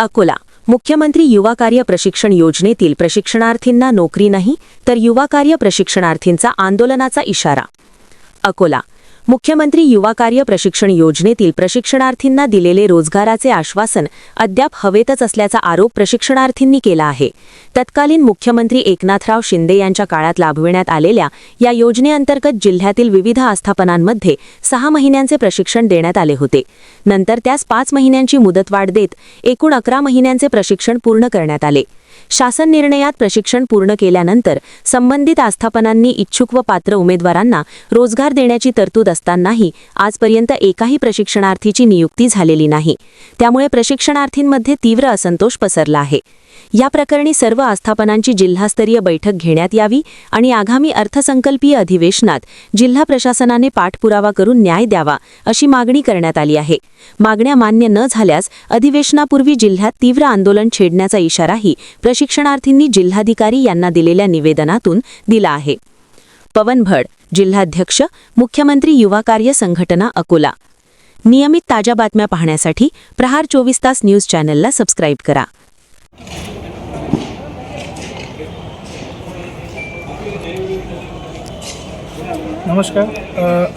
अकोला. मुख्यमंत्री युवा कार्य प्रशिक्षण योजनेतील प्रशिक्षणार्थींना नोकरी नाही तर युवा कार्य प्रशिक्षणार्थींचा आंदोलनाचा इशारा. अकोला. मुख्यमंत्री युवा कार्य प्रशिक्षण योजनेतील प्रशिक्षणार्थींना दिलेले रोजगाराचे आश्वासन अद्याप हवेतच असल्याचा आरोप प्रशिक्षणार्थींनी केला आहे. तत्कालीन मुख्यमंत्री एकनाथराव शिंदे यांच्या काळात लाभविण्यात आलेल्या या योजनेअंतर्गत जिल्ह्यातील विविध आस्थापनांमध्ये सहा महिन्यांचे प्रशिक्षण देण्यात आले होते. नंतर त्यास पाच महिन्यांची मुदतवाढ देत एकूण अकरा महिन्यांचे प्रशिक्षण पूर्ण करण्यात आले. शासन निर्णयात प्रशिक्षण पूर्ण केल्यानंतर संबंधित आस्थापनांनी इच्छुक व पात्र उमेदवारांना रोजगार देण्याची तरतूद असतानाही आजपर्यंत एकाही प्रशिक्षणार्थीची नियुक्ती झालेली नाही. त्यामुळे प्रशिक्षणार्थींमध्ये तीव्र असंतोष पसरला आहे. या प्रकरणी सर्व आस्थापनांची जिल्हास्तरीय बैठक घेण्यात यावी आणि आगामी अर्थसंकल्पीय अधिवेशनात जिल्हा प्रशासनाने पाठपुरावा करून न्याय द्यावा अशी मागणी करण्यात आली आहे. मागण्या मान्य न झाल्यास अधिवेशनापूर्वी जिल्ह्यात तीव्र आंदोलन छेडण्याचा इशाराही प्रशिक्षणार्थींनी जिल्हाधिकारी यांना दिलेल्या निवेदनातून दिला आहे. पवन भड जिल्हाध्यक्ष मुख्यमंत्री युवा कार्य संघटना अकोला. नियमित ताज्या बातम्या पाहण्यासाठी प्रहार चोवीस तास न्यूज चॅनलला सबस्क्राईब करा. नमस्कार.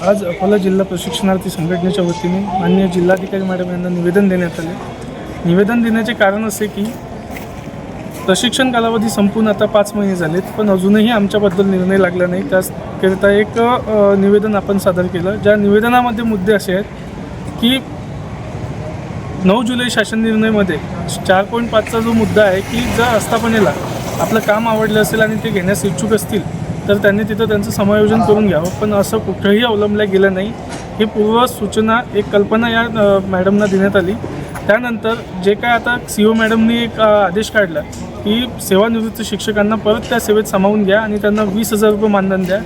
आज अकोला जिल्हा प्रशिक्षणार्थी संघटनेच्या वतीने माननीय जिल्हाधिकारी मॅडम यांना निवेदन देण्यात आले. निवेदन देण्याचे कारण असे की प्रशिक्षण कालावधी संपून आता पाच महिने झालेत पण अजूनही आमच्याबद्दल निर्णय लागला नाही. त्याकरिता एक निवेदन आपण सादर केलं. ज्या निवेदनामध्ये मुद्दे असे आहेत की नऊ जुलै शासन निर्णयमध्ये चार पॉईंट पाचचा जो मुद्दा आहे की जर आस्थापनेला आपलं काम आवडलं असेल आणि ते घेण्यास इच्छुक असतील तर त्यांनी तिथं त्यांचं समायोजन करून घ्यावं. पण असं कुठंही अवलंबलं गेलं नाही. ही पूर्व सूचना एक कल्पना या मॅडमना देण्यात आली. त्यानंतर जे काय आता सी ओ मॅडमनी एक आदेश काढला की सेवानिवृत्त शिक्षकांना परत त्या सेवेत सामावून घ्या आणि त्यांना वीस हजार रुपये मानधन द्या.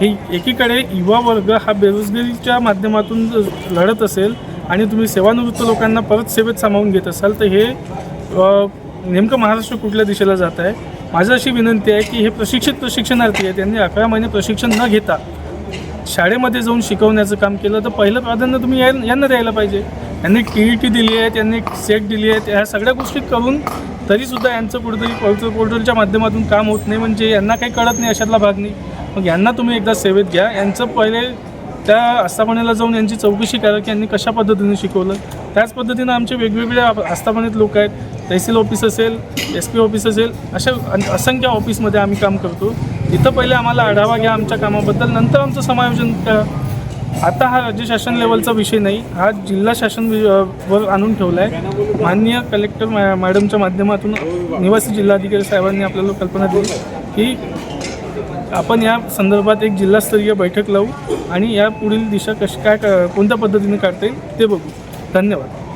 हे एकीकडे युवा वर्ग हा बेरोजगारीच्या माध्यमातून लढत असेल आणि तुम्ही सेवानिवृत्त लोकांना परत सेवेत सामावून घेत असाल तर हे नेमकं महाराष्ट्र कुठल्या दिशेला जात आहे? माझं अशी विनंती आहे की हे प्रशिक्षित प्रशिक्षणार्थी आहेत त्यांनी अकरा महिने प्रशिक्षण न घेता शाळेमध्ये जाऊन शिकवण्याचं काम केलं तर पहिलं प्राधान्य तुम्ही यांना द्यायला पाहिजे. यांनी टी ई टी दिली आहे त्यांनी सेट दिली आहे ह्या सगळ्या गोष्टी करून तरीसुद्धा यांचं कुठेतरी पोर्टल पोर्टलच्या माध्यमातून काम होत नाही म्हणजे यांना काही कळत नाही अशातला भाग नाही. मग यांना तुम्ही एकदा सेवेत घ्या. यांचं पहिले त्या आस्थापनेला जाऊन यांची चौकशी करा की यांनी कशा पद्धतीने शिकवलं. त्याच पद्धतीनं आमचे वेगवेगळ्या आस्थापनेत लोक आहेत. तहसील ऑफिस असेल एस पी ऑफिस असेल अशा अन- असंख्य ऑफिसमध्ये आम्ही काम करतो. तिथं पहिले आम्हाला आढावा घ्या आमच्या कामाबद्दल नंतर आमचं समायोजन करा. आता हा राज्य शासन लेवलचा विषय नाही हा जिल्हा शासन वर आणून ठेवला आहे माननीय कलेक्टर मॅ मॅडमच्या माध्यमातून निवासी जिल्हाधिकारी साहेबांनी आपल्याला कल्पना दिली की आपण या संदर्भात एक जिल्हास्तरीय बैठक लावू आणि या पुढील दिशा कशी काय क- कोणत्या पद्धतीने काढता येईल ते बघू. धन्यवाद.